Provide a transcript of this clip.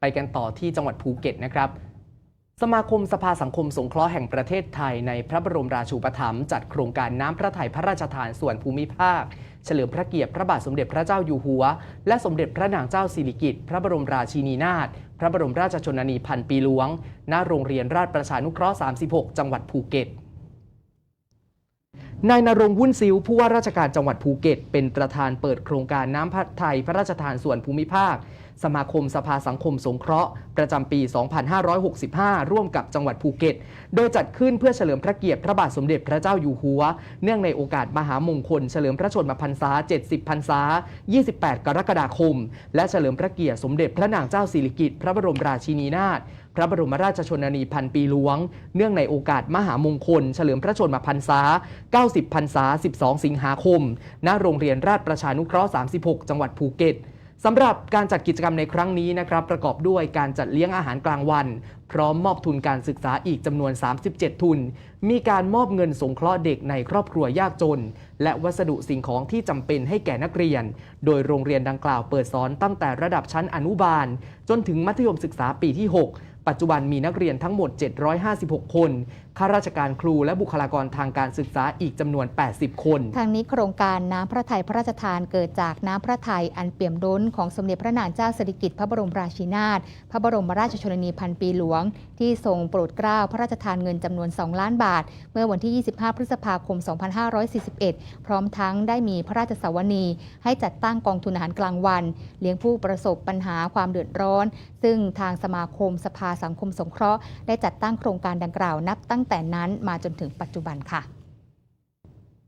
ไปกันต่อที่จังหวัดภูเก็ตนะครับ สมาคมสภาสังคมสงเคราะห์แห่งประเทศไทยในพระบรมราชูปถัมภ์จัดโครงการน้ำพระทัยพระราชทานส่วนภูมิภาค เฉลิมพระเกียรติพระบาทสมเด็จพระเจ้าอยู่หัว และสมเด็จพระนางเจ้าสิริกิติ์พระบรมราชินีนาถพระบรมราชชนนีพันปีหลวง ณโรงเรียนราชประชานุเคราะห์ 36 จังหวัดภูเก็ต นายนรงวุ่นซิวผู้ว่าราชการจังหวัดภูเก็ต เป็นประธานเปิดโครงการน้ำพระทัยพระราชทานส่วนภูมิภาค สมาคมสภาสังคมสงเคราะห์ ประจำปี 2565 ร่วมกับจังหวัดภูเก็ต โดยจัดขึ้นเพื่อเฉลิมพระเกียรติพระบาทสมเด็จพระเจ้าอยู่หัว เนื่องในโอกาสมหามงคล เฉลิมพระชนมพรรษา 70 พรรษา 28 กรกฎาคม และเฉลิมพระเกียรติสมเด็จพระนางเจ้าสิริกิติ์พระบรมราชินีนาถ พระบรมราชชนนีพันปีหลวง เนื่องในโอกาสมหามงคล เฉลิมพระชนมพรรษา 90 พรรษา 12 สิงหาคม ณ โรงเรียนราชประชานุเคราะห์ 36 จังหวัดภูเก็ตสำหรับการจัดกิจกรรมในครั้งนี้นะครับประกอบด้วยการจัดเลี้ยงอาหารกลางวันพร้อมมอบทุนการศึกษาอีกจำนวน 37 ทุน มีการมอบเงินสงเคราะห์เด็กในครอบครัวยากจน และวัสดุสิ่งของที่จำเป็นให้แก่นักเรียน โดยโรงเรียนดังกล่าวเปิดสอนตั้งแต่ระดับชั้นอนุบาล จนถึงมัธยมศึกษาปีที่ 6ปัจจุบันมีนักเรียนทั้งหมด 756 คน ข้าราชการครูและบุคลากรทางการศึกษาอีกจำนวน 80 คน ทางนี้โครงการน้ำพระทัยพระราชทานเกิดจากน้ำพระทัยอันเปี่ยมล้นของสมเด็จพระนางเจ้าสิริกิติ์พระบรมราชินีนาถ พระบรมราชชนนีพันปีหลวง ที่ทรงโปรดเกล้าพระราชทานเงินจำนวน 2 ล้านบาท เมื่อวันที่ 25 พฤษภาคม 2541 พร้อมทั้งได้มีพระราชสวนี ให้จัดตั้งกองทุนอาหารกลางวัน เลี้ยงผู้ประสบปัญหาความเดือดร้อน ซึ่งทางสมาคมสภาสังคมสงเคราะห์ ได้จัดตั้งโครงการดังกล่าวนับตั้งแต่นั้นมาจนถึงปัจจุบันค่ะ